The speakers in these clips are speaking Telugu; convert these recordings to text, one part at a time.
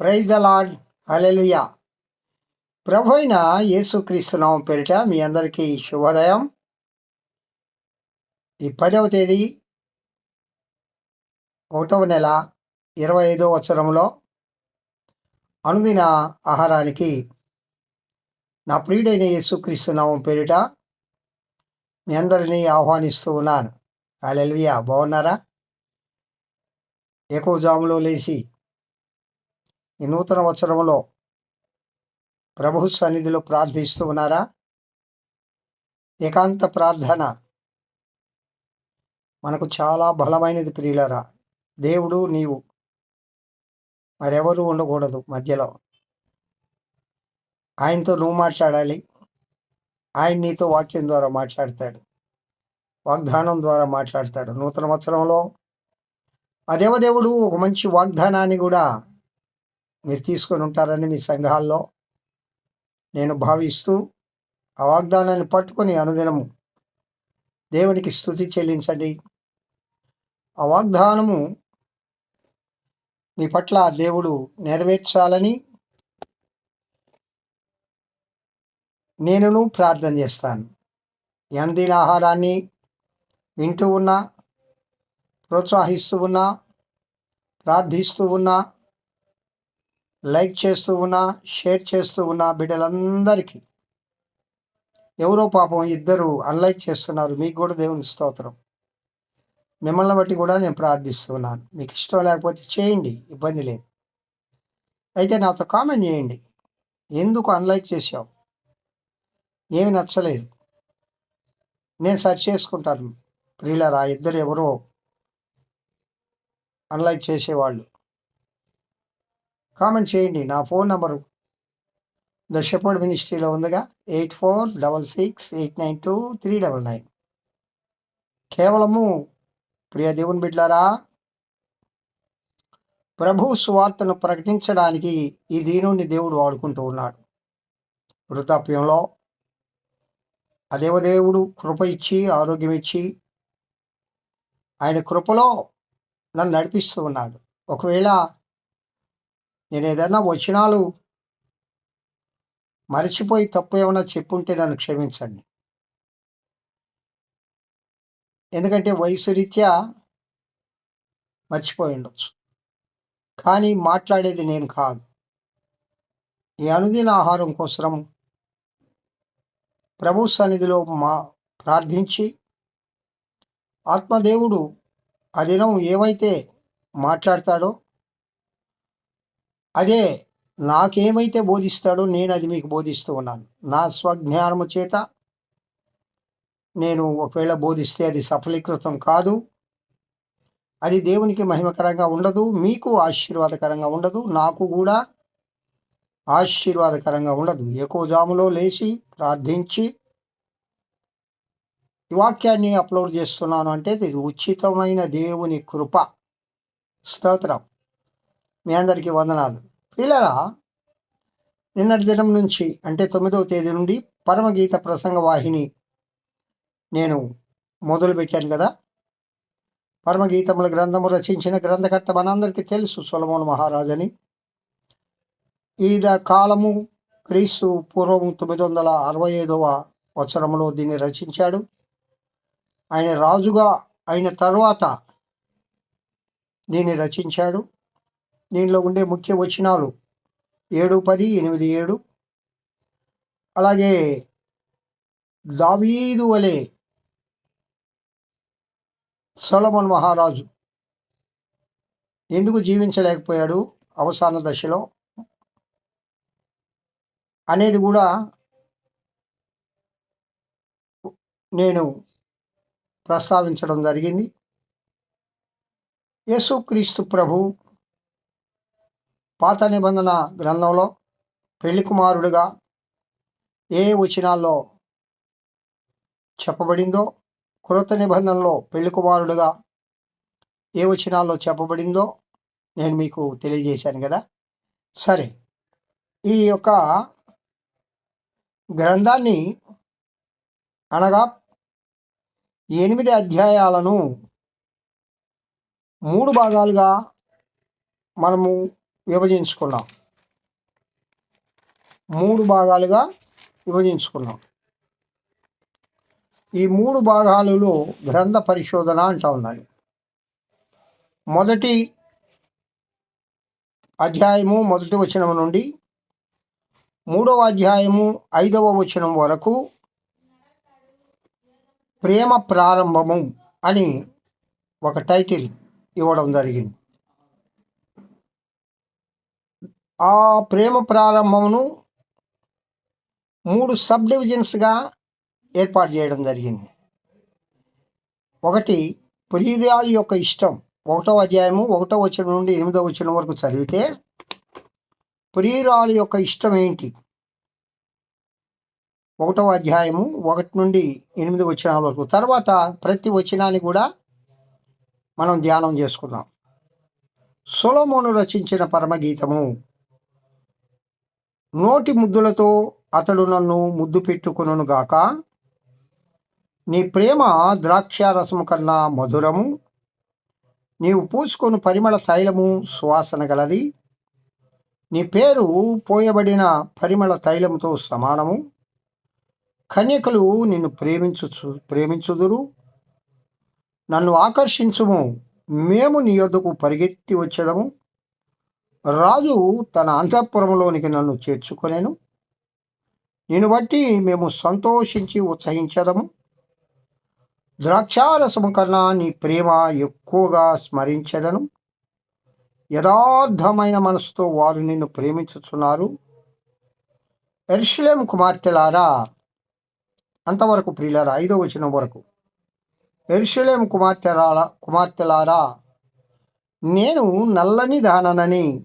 ప్రైజ్ ద లాడ్ హలెలుయా ప్రభు అయిన యేసుక్రీస్తునామం పేరిట మీ అందరికీ శుభోదయం. ఈ పదవ తేదీ ఒకటవ నెల ఇరవై ఐదో వత్సరంలో అనుదిన ఆహారానికి నా ప్రియుడైన యేసుక్రీస్తునామం పేరిట మీ అందరినీ ఆహ్వానిస్తూ ఉన్నాను. అలెలుయా బాగున్నారా? ఎక్కువ జాములో లేచి ఈ నూతన వత్సరంలో ప్రభు సన్నిధిలో ప్రార్థిస్తూ ఉన్నారా? ఏకాంత ప్రార్థన మనకు చాలా బలమైనది ప్రియులరా. దేవుడు నీవు మరెవరూ ఉండకూడదు మధ్యలో. ఆయనతో నువ్వు మాట్లాడాలి. ఆయన నీతో వాక్యం ద్వారా మాట్లాడతాడు. వాగ్దానం ద్వారా మాట్లాడతాడు. నూతన వత్సరంలో ఆ దేవదేవుడు ఒక మంచి వాగ్దానాన్ని కూడా మీరు తీసుకొని ఉంటారని మీ సంఘాల్లో నేను భావిస్తూ ఆ వాగ్దానాన్ని పట్టుకొని అనుదినము దేవునికి స్థుతి చెల్లించండి. ఆ వాగ్దానము మీ పట్ల దేవుడు నెరవేర్చాలని నేనును ప్రార్థన చేస్తాను. ఎందిన ఆహారాన్ని వింటూ ఉన్నా ప్రోత్సహిస్తూ ఉన్నా ప్రార్థిస్తూ ఉన్నా లైక్ చేస్తూ ఉన్నా షేర్ చేస్తూ ఉన్నా బిడ్డలందరికీ. ఎవరో పాపం ఇద్దరు అన్లైక్ చేస్తున్నారు. మీకు కూడా దేవుని స్తోత్రం. మిమ్మల్ని బట్టి కూడా నేను ప్రార్థిస్తున్నాను మీకు ఇష్టం లేకపోతే చేయండి ఇబ్బంది లేదు. అయితే నాతో కామెంట్ చేయండి. ఎందుకు అన్లైక్ చేసావు ఏమి నచ్చలేదు. నేను సెర్చ్ చేసుకుంటాను. ప్రియులరా ఇద్దరు ఎవరో అన్లైక్ చేసేవాళ్ళు. కామెంట్ చేయండి. నా ఫోన్ నంబరు ద షెపర్డ్ మినిస్ట్రీలో ఉందిగా. Eight four double six eight nine two three double nine. కేవలము ప్రియ దేవుని బిడ్లారా ప్రభు సువార్తను ప్రకటించడానికి ఈ దీనుని దేవుడు వాడుకుంటూ ఉన్నాడు. వృతాప్యంలో ఆ దేవదేవుడు కృప ఇచ్చి ఆరోగ్యం ఇచ్చి ఆయన కృపలో నన్ను నడిపిస్తూ ఉన్నాడు. ఒకవేళ నేను ఏదైనా వచనాలు మర్చిపోయి తప్పు ఏమైనా చెప్పుంటే నన్ను క్షమించండి. ఎందుకంటే వయసు రీత్యా మర్చిపోయి ఉండొచ్చు. కానీ మాట్లాడేది నేను కాదు. ఈ అనుదిన ఆహారం కోసం ప్రభు సన్నిధిలో మా ప్రార్థించి ఆత్మదేవుడు ఆ దినం ఏమైతే మాట్లాడతాడో అదే నాకేమైతే బోధిస్తాడో నేను అది మీకు బోధిస్తూ ఉన్నాను. నా స్వజ్ఞానము చేత నేను ఒకవేళ బోధిస్తే అది సఫలీకృతం కాదు. అది దేవునికి మహిమకరంగా ఉండదు మీకు ఆశీర్వాదకరంగా ఉండదు నాకు కూడా ఆశీర్వాదకరంగా ఉండదు. ఎక్కువ జాములో లేచి ప్రార్థించి ఈ వాక్యాన్ని అప్లోడ్ చేస్తున్నాను అంటే ఇది ఉచితమైన దేవుని కృప. స్తోత్రం. మీ అందరికీ వందనాలు. పిల్లరా నిన్నటి దినం నుంచి అంటే తొమ్మిదవ తేదీ నుండి పరమగీత ప్రసంగ వాహిని నేను మొదలుపెట్టాను కదా. పరమగీతముల గ్రంథము రచించిన గ్రంథకర్త మనందరికీ తెలుసు సొలమోన్ మహారాజని. ఈద కాలము క్రీస్తు పూర్వం తొమ్మిది వందల అరవై ఐదవ వచనంలో దీన్ని రచించాడు. ఆయన రాజుగా అయిన తర్వాత దీన్ని రచించాడు. దీనిలో ఉండే ముఖ్య వచనాలు ఏడు పది ఎనిమిది ఏడు. అలాగే దావీదు వలె సొలమన్ మహారాజు ఎందుకు జీవించలేకపోయాడు అవసాన దశలో? అనేది కూడా నేను ప్రస్తావించడం జరిగింది. యేసుక్రీస్తు ప్రభు పాత నిబంధన గ్రంథంలో పెళ్ళి కుమారుడుగా ఏ వచనాల్లో చెప్పబడిందో కృత నిబంధనలో పెళ్ళి కుమారుడుగా ఏ వచనాల్లో చెప్పబడిందో నేను మీకు తెలియజేశాను కదా? సరే ఈ యొక్క గ్రంథాన్ని అనగా ఎనిమిది అధ్యాయాలను మూడు భాగాలుగా మనము విభజించుకున్నాం. మూడు భాగాలుగా విభజించుకున్నాం. ఈ మూడు భాగాలలో గ్రంథ పరిశోధన అంటా ఉండాలి. మొదటి అధ్యాయము మొదటి వచనం నుండి మూడవ అధ్యాయము ఐదవ వచనం వరకు ప్రేమ ప్రారంభము అని ఒక టైటిల్ ఇవ్వడం జరిగింది. ఆ ప్రేమ ప్రారంభమును మూడు సబ్ డివిజన్స్గా ఏర్పాటు చేయడం జరిగింది. ఒకటి ప్రియురాలి యొక్క ఇష్టం. ఒకటో అధ్యాయము ఒకటో వచనం నుండి ఎనిమిదో వచనం వరకు చదివితే ప్రియురాలి యొక్క ఇష్టం ఏంటి? ఒకటవ అధ్యాయము ఒకటి నుండి ఎనిమిది వచనాల వరకు. తర్వాత ప్రతి వచనాన్ని కూడా మనం ధ్యానం చేసుకుందాం. సొలోమోను రచించిన పరమగీతము. నోటి ముద్దులతో అతడు నన్ను ముద్దు పెట్టుకును గాక. నీ ప్రేమ ద్రాక్షారసము కన్నా మధురము. నీవు పూసుకొని పరిమళ తైలము సువాసన గలది. నీ పేరు పోయబడిన పరిమళ తైలముతో సమానము. కన్యకలు నిన్ను ప్రేమించు ప్రేమించుదురు. నన్ను ఆకర్షించుము. మేము నీ యొద్దకు పరిగెత్తి వచ్చేదము. రాజు తన అంతఃపురంలోనికి నన్ను చేర్చుకొనేను. నేను బట్టి మేము సంతోషించి ఉత్సహించదము. ద్రాక్షారసము కన్నా నీ ప్రేమ ఎక్కువగా స్మరించదను. యథార్థమైన మనసుతో వారు నిన్ను ప్రేమించుతున్నారు ఎర్షలేం కుమార్తెలారా అంతవరకు ప్రియులారా ఐదో వచ్చిన వరకు. ఎర్షలేం కుమార్తెరాల కుమార్తెలారా నేను నల్లని దాననని.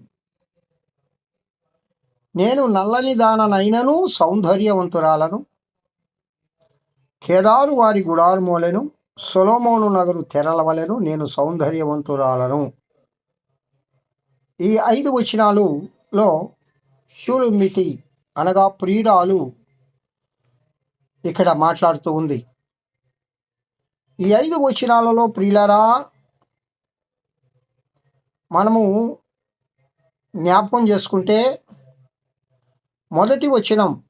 నేను నల్లని దాననైనను సౌందర్యవంతురాలను. కేదారు వారి గుడారుమోలెను సొలోమోను నగరు తెరలవలెను నేను సౌందర్యవంతురాలను. ఈ ఐదు వచనాలులో శూలుమితి అనగా ప్రియురాలు ఇక్కడ మాట్లాడుతూ ఉంది. ఈ ఐదు వచనాలలో ప్రియులరా మనము జ్ఞాపకం చేసుకుంటే మొదటి వచనం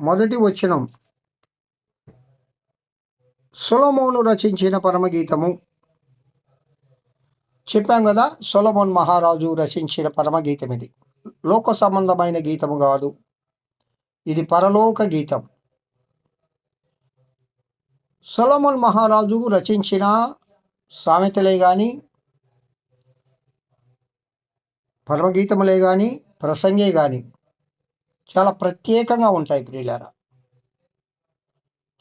మొదటి వచనం సులమోను రచించిన పరమగీతము. చెప్పాం కదా సొలమోన్ మహారాజు రచించిన పరమగీతం ఇది. లోక సంబంధమైన గీతము కాదు. ఇది పరలోక గీతం. సొలమోన్ మహారాజు రచించిన సామెతలే కానీ పరమగీతములే కానీ ప్రసంగే కానీ చాలా ప్రత్యేకంగా ఉంటాయి ప్రియులారా.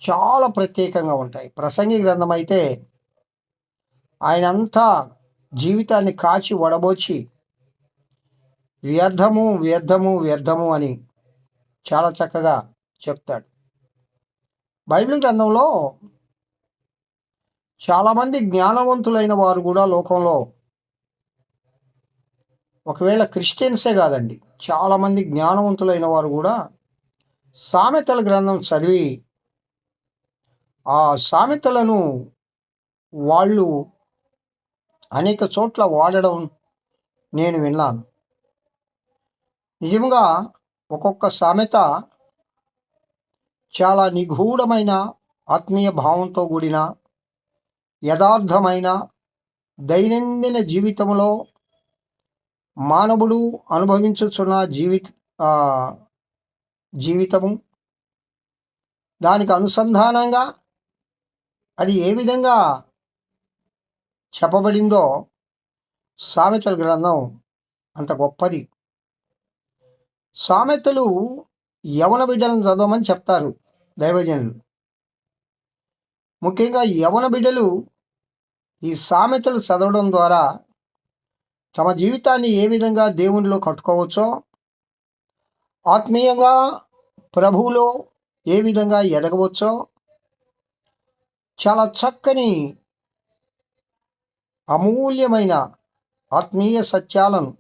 చాలా ప్రత్యేకంగా ఉంటాయి. ప్రసంగి గ్రంథం అయితే ఆయన అంతా జీవితాన్ని కాచి వడబోచి వ్యర్థము వ్యర్థము వ్యర్థము అని చాలా చక్కగా చెప్తాడు. బైబిల్ గ్రంథంలో చాలామంది జ్ఞానవంతులైన వారు కూడా లోకంలో ఒకవేళ క్రిస్టియన్సే కాదండి చాలామంది జ్ఞానవంతులైన వారు కూడా సామెతల గ్రంథం చదివి ఆ సామెతలను వాళ్ళు అనేక చోట్ల వాడడం నేను విన్నాను. నిజంగా ఒక్కొక్క సామెత చాలా నిగూఢమైన ఆత్మీయ భావంతో కూడిన యథార్థమైన దైనందిన జీవితంలో మానవుడు అనుభవించుచున్న జీవిత జీవితము దానికి అనుసంధానంగా అది ఏ విధంగా చెప్పబడిందో సామెతల గ్రంథం అంత గొప్పది. సామెతలు యవన బిడ్డలను చదవమని చెప్తారు దైవజనులు. ముఖ్యంగా యవన బిడ్డలు ఈ సామెతలు చదవడం ద్వారా తమ జీవితాన్ని ఏ విధంగా దేవునిలో కట్టుకోవచ్చో ఆత్మీయంగా ప్రభువులో ఏ విధంగా ఎదగవచ్చో చాలా చక్కని అమూల్యమైన ఆత్మీయ సత్యాలను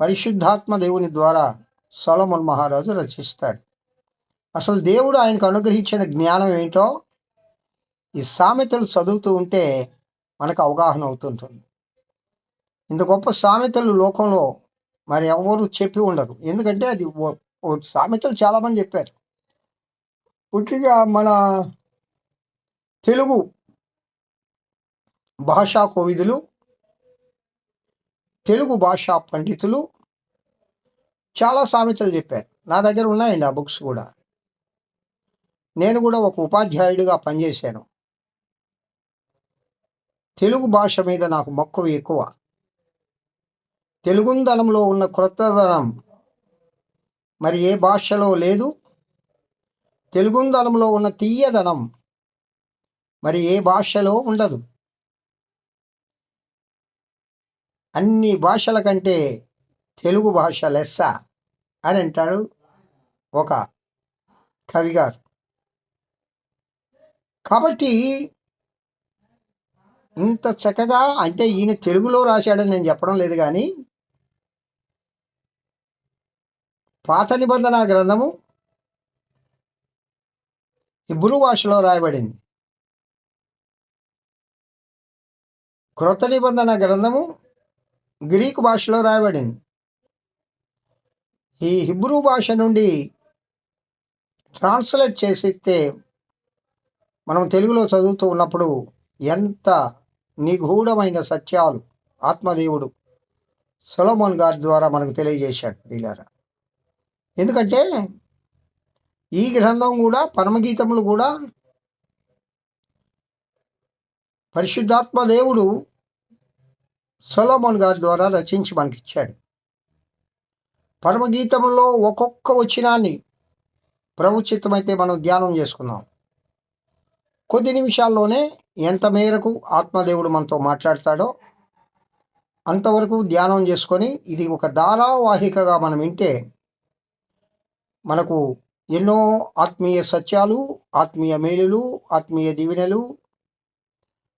పరిశుద్ధాత్మ దేవుని ద్వారా సొలమన్ మహారాజు రచిస్తాడు. అసలు దేవుడు ఆయనకు అనుగ్రహించిన జ్ఞానం ఏంటో ఈ సామెతలు చదువుతూ ఉంటే మనకు అవగాహన అవుతుంటుంది. ఇంత గొప్ప సామెతలు లోకంలో మరి ఎవరు చెప్పి ఉండరు. ఎందుకంటే అది ఓ- సామెతలు చాలామంది చెప్పారు. ముఖ్యంగా మన తెలుగు భాషా కోవిదులు తెలుగు భాషా పండితులు చాలా సామెతలు చెప్పారు. నా దగ్గర ఉన్నాయండి ఆ బుక్స్ కూడా. నేను కూడా ఒక ఉపాధ్యాయుడిగా పనిచేశాను. తెలుగు భాష మీద నాకు మక్కువ ఎక్కువ. తెలుగుందనంలో ఉన్న క్రొత్తదనం మరి ఏ భాషలో లేదు. తెలుగుందనంలో ఉన్న తీయదనం మరి ఏ భాషలో ఉండదు. అన్ని భాషల కంటే తెలుగు భాష లెస్స అని అంటాడు ఒక కవిగారు కాబట్టి ఇంత చక్కగా అంటే ఈయన తెలుగులో రాశాడని నేను చెప్పడం లేదు కానీ పాత నిబంధన గ్రంథము ఇబ్రు భాషలో రాయబడింది. క్రొత్త నిబంధన గ్రంథము గ్రీకు భాషలో రాయబడింది. ఈ హిబ్రూ భాష నుండి ట్రాన్స్లేట్ చేసిస్తే మనం తెలుగులో చదువుతూ ఉన్నప్పుడు ఎంత నిగూఢమైన సత్యాలు ఆత్మదేవుడు సొలమోన్ గారి ద్వారా మనకు తెలియజేశాడు వీళ్ళారా. ఎందుకంటే ఈ గ్రంథం కూడా పరమగీతములు కూడా పరిశుద్ధాత్మ దేవుడు సొలోమోన్ గారి ద్వారా రచించి మనకిచ్చాడు. పరమగీతంలో ఒక్కొక్క వచనాన్ని ప్రభుచిత్తమైతే మనం ధ్యానం చేసుకుందాం. కొద్ది నిమిషాల్లోనే ఎంత మేరకు ఆత్మదేవుడు మనతో మాట్లాడతాడో అంతవరకు ధ్యానం చేసుకొని ఇది ఒక ధారావాహికగా మనం వింటే మనకు ఎన్నో ఆత్మీయ సత్యాలు ఆత్మీయ మేలులు ఆత్మీయ దీవెనలు.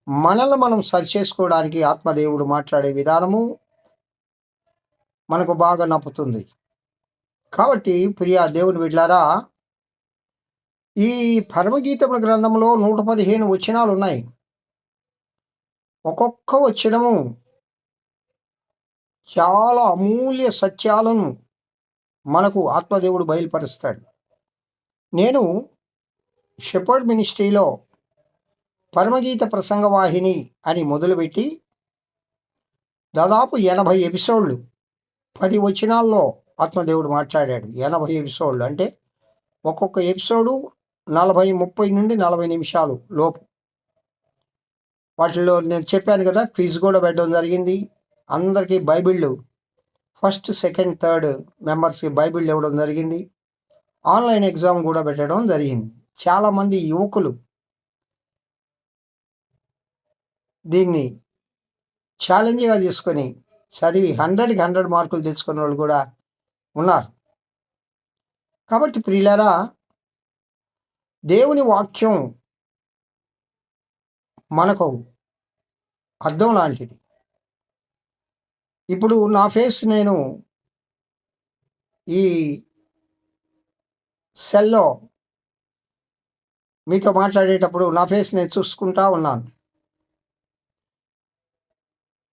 మనల్ని మనం సరిచేసుకోవడానికి ఆత్మదేవుడు మాట్లాడే విధానము మనకు బాగా నప్పుతుంది. కాబట్టి ప్రియా దేవుని బిడ్లారా ఈ పరమగీతముల గ్రంథంలో నూట పదిహేను వచనాలు ఉన్నాయి. ఒక్కొక్క వచనము చాలా అమూల్య సత్యాలను మనకు ఆత్మదేవుడు బయలుపరుస్తాడు. నేను షెపర్డ్ మినిస్ట్రీలో పరమగీత ప్రసంగ వాహిని అని మొదలుపెట్టి దాదాపు ఎనభై ఎపిసోడ్లు పది వచనాల్లో ఆత్మదేవుడు మాట్లాడాడు. ఎనభై ఎపిసోడ్లు అంటే ఒక్కొక్క ఎపిసోడు నలభై ముప్పై నుండి నలభై నిమిషాలు లోపు. వాటిలో నేను చెప్పాను కదా క్విజ్ కూడా పెట్టడం జరిగింది. అందరికీ బైబిళ్ళు ఫస్ట్ సెకండ్ థర్డ్ మెంబర్స్కి బైబిల్ ఇవ్వడం జరిగింది. ఆన్లైన్ ఎగ్జామ్ కూడా పెట్టడం జరిగింది. చాలామంది యువకులు దీన్ని ఛాలెంజ్గా తీసుకొని చదివి హండ్రెడ్కి హండ్రెడ్ మార్కులు తెచ్చుకున్న వాళ్ళు కూడా ఉన్నారు. కాబట్టి ప్రియులారా దేవుని వాక్యం మనకు అర్థం లాంటిది. ఇప్పుడు నా ఫేస్ నేను ఈ సెల్లో మీతో మాట్లాడేటప్పుడు నా ఫేస్ నేను చూసుకుంటా ఉన్నాను.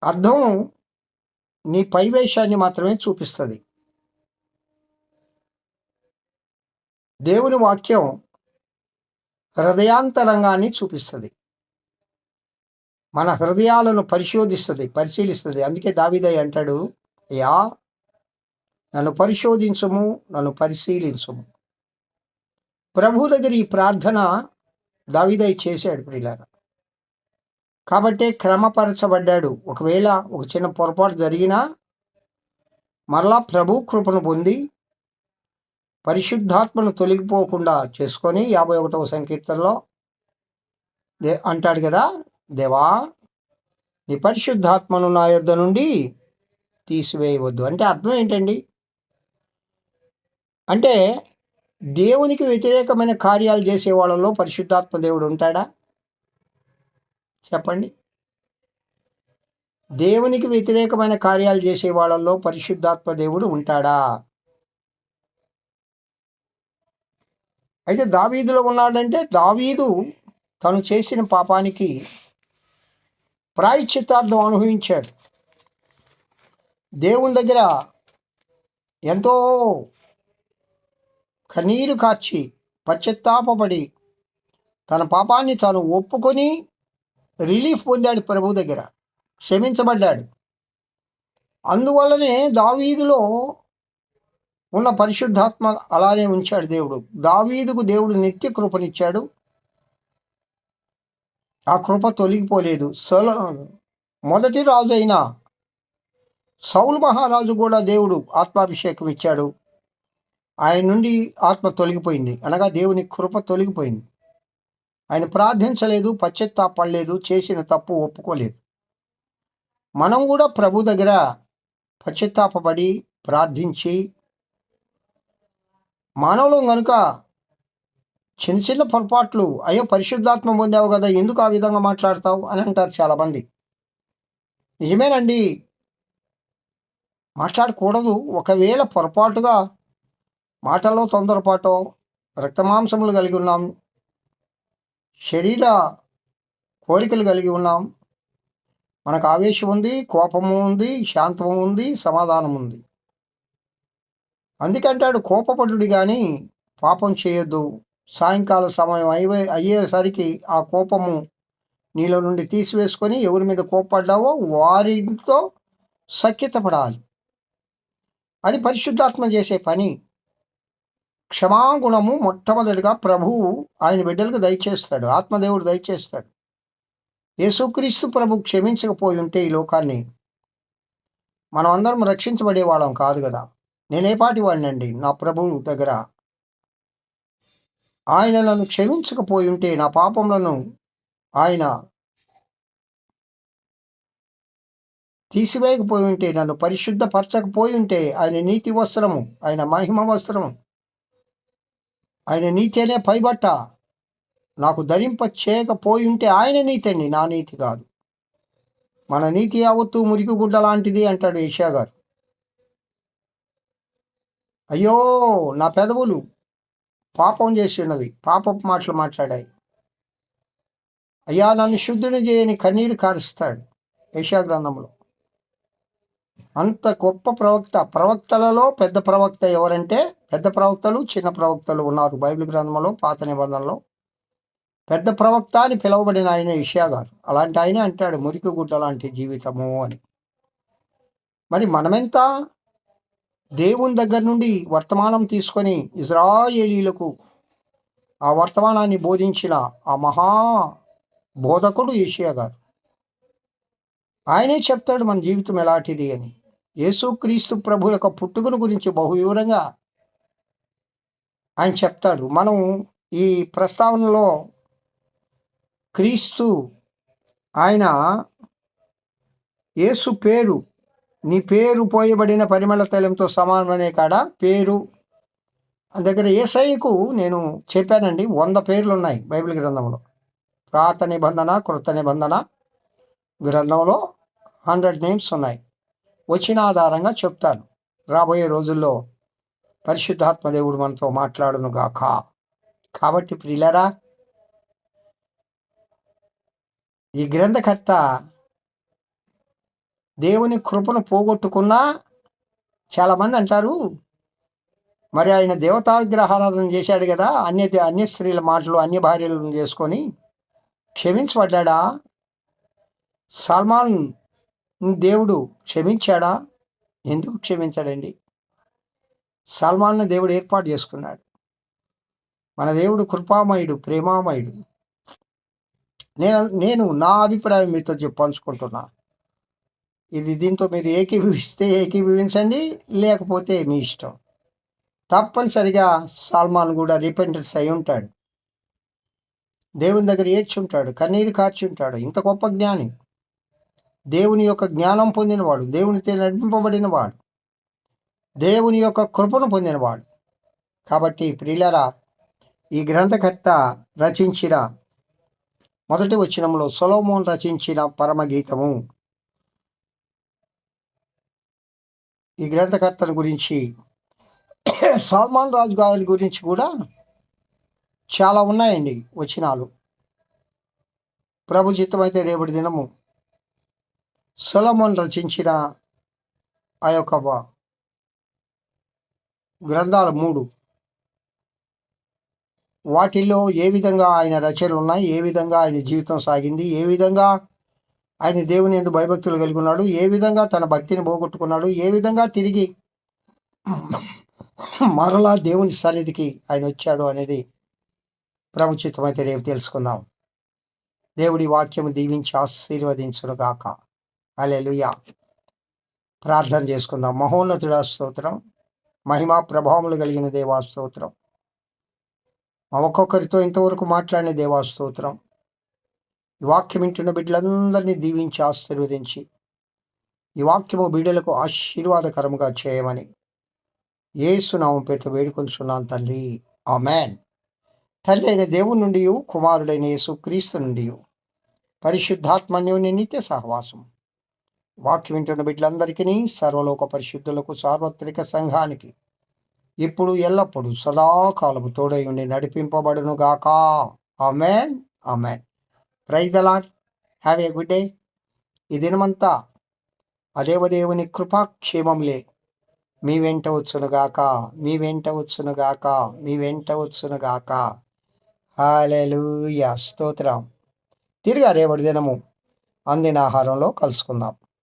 అర్థం నీ పైవేషాన్ని మాత్రమే చూపిస్తుంది. దేవుని వాక్యం హృదయాంతరంగాన్ని చూపిస్తుంది. మన హృదయాలను పరిశోధిస్తుంది పరిశీలిస్తుంది. అందుకే దావిదయ్య అంటాడు అయ్యా నన్ను పరిశోధించము నన్ను పరిశీలించము. ప్రభు దగ్గర ఈ ప్రార్థన దావిదయ్య చేశాడు ప్రియులారా. కాబట్టే క్రమపరచబడ్డాడు. ఒకవేళ ఒక చిన్న పొరపాటు జరిగినా మరలా ప్రభు కృపను పొంది పరిశుద్ధాత్మను తొలగిపోకుండా చేసుకొని యాభై ఒకటవ సంకీర్తనలో అంటాడు కదా దేవా నీ పరిశుద్ధాత్మను నా యొద్ద నుండి తీసివేయవద్దు. అంటే అర్థం ఏంటండి? అంటే దేవునికి వ్యతిరేకమైన కార్యాలు చేసే వాళ్ళలో పరిశుద్ధాత్మ దేవుడు ఉంటాడా? చెప్పండి. దేవునికి వ్యతిరేకమైన కార్యాలు చేసే వాళ్ళల్లో పరిశుద్ధాత్మ దేవుడు ఉంటాడా? అయితే దావీదులో ఉన్నాడంటే దావీదు తను చేసిన పాపానికి ప్రాయశ్చిత్తార్థం అనుభవించాడు. దేవుని దగ్గర ఎంతో కన్నీరు కార్చి పశ్చత్తాపడి తన పాపాన్ని తాను ఒప్పుకొని రిలీఫ్ పొందాడు ప్రభు దగ్గర. క్షమించబడ్డాడు. అందువల్లనే దావీదులో ఉన్న పరిశుద్ధాత్మ అలానే ఉంచాడు దేవుడు. దావీదుకు దేవుడు నిత్య కృపనిచ్చాడు. ఆ కృప తొలగిపోలేదు. సొల మొదటి రాజు అయిన సౌలు మహారాజు కూడా దేవుడు ఆత్మాభిషేకం ఇచ్చాడు. ఆయన నుండి ఆత్మ తొలగిపోయింది. అనగా దేవుని కృప తొలగిపోయింది. ఆయన ప్రార్థించలేదు పశ్చత్తాపడలేదు చేసిన తప్పు ఒప్పుకోలేదు. మనం కూడా ప్రభు దగ్గర పశ్చత్తాపడి ప్రార్థించి మానవులు కనుక చిన్న చిన్న పొరపాట్లు అయ్యో పరిశుద్ధాత్మ పొందావు కదా ఎందుకు ఆ విధంగా మాట్లాడతావు అని అంటారు చాలామంది. నిజమేనండి. మాట్లాడకూడదు. ఒకవేళ పొరపాటుగా మాటల్లో తొందరపాటు రక్తమాంసములు కలిగి ఉన్నాం శరీర కోరికలు కలిగి ఉన్నాం మనకు ఆవేశం ఉంది కోపము ఉంది శాంతము ఉంది సమాధానం ఉంది. అందుకంటాడు కోపపడుడి కానీ పాపం చేయొద్దు. సాయంకాల సమయం అయ్యే అయ్యేసరికి ఆ కోపము నీలో నుండి తీసివేసుకొని ఎవరి మీద కోపడ్డావో వారితో సఖ్యత పడాలి అది పరిశుద్ధాత్మ చేసే పని. క్షమాగుణము మొట్టమొదటిగా ప్రభువు ఆయన బిడ్డలకు దయచేస్తాడు. ఆత్మదేవుడు దయచేస్తాడు. యేసుక్రీస్తు ప్రభు క్షమించకపోయి ఉంటే ఈ లోకాన్ని మనం అందరం రక్షించబడే వాళ్ళం కాదు కదా. నేనే పాటి వాడినండి నా ప్రభువు దగ్గర ఆయన నన్ను క్షమించకపోయి ఉంటే నా పాపములను ఆయన తీసివేయకపోయి ఉంటే నన్ను పరిశుద్ధపరచకపోయి ఉంటే ఆయన నీతి వస్త్రము ఆయన మహిమ వస్త్రము ఆయన నీతేనే పైబట్ట నాకు ధరింప చేయకపోయి ఉంటే ఆయన నీతి అండి నా నీతి కాదు. మన నీతి యావత్తు మురికి గుడ్డ లాంటిది అంటాడు ఏషియా గారు. అయ్యో నా పెదవులు పాపం చేసి ఉన్నవి పాపపు మాటలు మాట్లాడాయి. అయ్యా నన్ను శుద్ధిని చేయని కన్నీరు కారుస్తాడు. యశాగ్రంథంలో గ్రంథంలో. అంత గొప్ప ప్రవక్త ప్రవక్తలలో పెద్ద ప్రవక్త ఎవరంటే పెద్ద ప్రవక్తలు చిన్న ప్రవక్తలు ఉన్నారు బైబిల్ గ్రంథంలో పాత నిబంధనలో. పెద్ద ప్రవక్త అని పిలువబడిన ఆయన ఇషియా గారు. అలాంటి ఆయన అంటాడు మురికి గుడ్డ లాంటి జీవితము అని. మరి మనమెంత దేవుని దగ్గర నుండి వర్తమానం తీసుకొని ఇజ్రాయేలీలకు ఆ వర్తమానాన్ని బోధించిన ఆ మహా బోధకుడు ఏషియా గారు. ఆయనే చెప్తాడు మన జీవితం ఎలాంటిది అని. యేసుక్రీస్తు ప్రభు యొక్క పుట్టుకను గురించి బహు వివరంగా ఆయన చెప్తాడు. మనం ఈ ప్రస్తావనలో క్రీస్తు ఆయన యేసు పేరు నీ పేరు పోయబడిన పరిమళ తైలంతో సమానమనే కాడ పేరు. దగ్గర ఏసైకు నేను చెప్పానండి వంద పేర్లు ఉన్నాయి బైబిల్ గ్రంథంలో. ప్రాత నిబంధన కృత నిబంధన గ్రంథంలో హండ్రెడ్ నేమ్స్ ఉన్నాయి. వచ్చిన ఆధారంగా చెప్తాను. రాబోయే రోజుల్లో పరిశుద్ధాత్మ దేవుడు మనతో మాట్లాడును గాక. కాబట్టి ప్రిలరా ఈ గ్రంథకర్త దేవుని కృపను పోగొట్టుకున్నా చాలామంది అంటారు మరి ఆయన దేవతా విగ్రహారాధన చేశాడు కదా అన్య అన్య స్త్రీల మాటలు అన్య భార్యలను చేసుకొని క్షమించబడ్డా సల్మాన్ దేవుడు క్షమించాడా? ఎందుకు క్షమించాడండి? సల్మాన్ను దేవుడు ఏర్పాటు చేసుకున్నాడు. మన దేవుడు కృపామయుడు ప్రేమామయుడు. నేను నేను నా అభిప్రాయం మీతో చెప్పాల్చుకుంటున్నా ఇది దీంతో మీరు ఏకీభవిస్తే ఏకీభవించండి లేకపోతే మీ ఇష్టం. తప్పనిసరిగా సల్మాన్ కూడా రిపెంటెన్స్ అయి ఉంటాడు. దేవుని దగ్గర ఏడ్చుంటాడు కన్నీరు కాచి ఉంటాడు. ఇంత గొప్ప జ్ఞాని. దేవుని యొక్క జ్ఞానం పొందినవాడు దేవునితో నడిపింపబడినవాడు దేవుని యొక్క కృపను పొందినవాడు. కాబట్టి ప్రియులరా ఈ గ్రంథకర్త రచించిన మొదటి వచనంలో సొలోమోన్ రచించిన పరమగీతము. ఈ గ్రంథకర్తను గురించి సల్మాన్ రాజు గారి గురించి కూడా చాలా ఉన్నాయండి వచనాలు. ప్రభు చిత్తమైతే రేపటి దినము సొలమోన్ రచించిన ఆ యొక్క గ్రంథాలు మూడు. వాటిల్లో ఏ విధంగా ఆయన రచనలు ఉన్నాయి ఏ విధంగా ఆయన జీవితం సాగింది ఏ విధంగా ఆయన దేవుని ఎందు భయభక్తులు కలిగి ఉన్నాడు. ఏ విధంగా తన భక్తిని పోగొట్టుకున్నాడు? ఏ విధంగా తిరిగి మరలా దేవుని సన్నిధికి ఆయన వచ్చాడు అనేది ప్రముచితమైతే రేపు తెలుసుకుందాం దేవుడి వాక్యం దీవించి ఆశీర్వదించును గాక. అలెలుయ ప్రార్థన చేసుకుందాం. మహోన్నతుడా స్తోత్రం. మహిమా ప్రభావములు కలిగిన దేవా స్తోత్రం. ఒక్కొక్కరితో ఇంతవరకు మాట్లాడిన దేవా స్తోత్రం. ఈ వాక్యం వింటున్న బిడ్డలందరినీ దీవించి ఆశీర్వదించి ఈ వాక్యము బిడ్డలకు ఆశీర్వాదకరముగా చేయమని ఏసునామం పేరు వేడుకొంచున్నాను తండ్రి మ్యాన్ తల్లి అయిన దేవుని నుండి కుమారుడైన యేసు క్రీస్తు నుండి పరిశుద్ధాత్మన్యుని నిత్య సహవాసం వాక్యం వింటున్న బిడ్డలందరికీ సర్వలోక పరిశుద్ధులకు సార్వత్రిక సంఘానికి ఇప్పుడు ఎల్లప్పుడూ సదాకాలము తోడై ఉండి నడిపింపబడును గాక amen. Amen. Praise the Lord have a good day ఈ దినమంతా అదేవదేవుని కృపాక్షేమములే. మీ వెంట వచ్చునుగాక మీ వెంట వచ్చునుగాక మీ వెంట వచ్చునుగాక. హాలెలూయా స్తోత్రం. తిరిగి రేపటి దినము అందిన ఆహారంలో కలుసుకుందాం.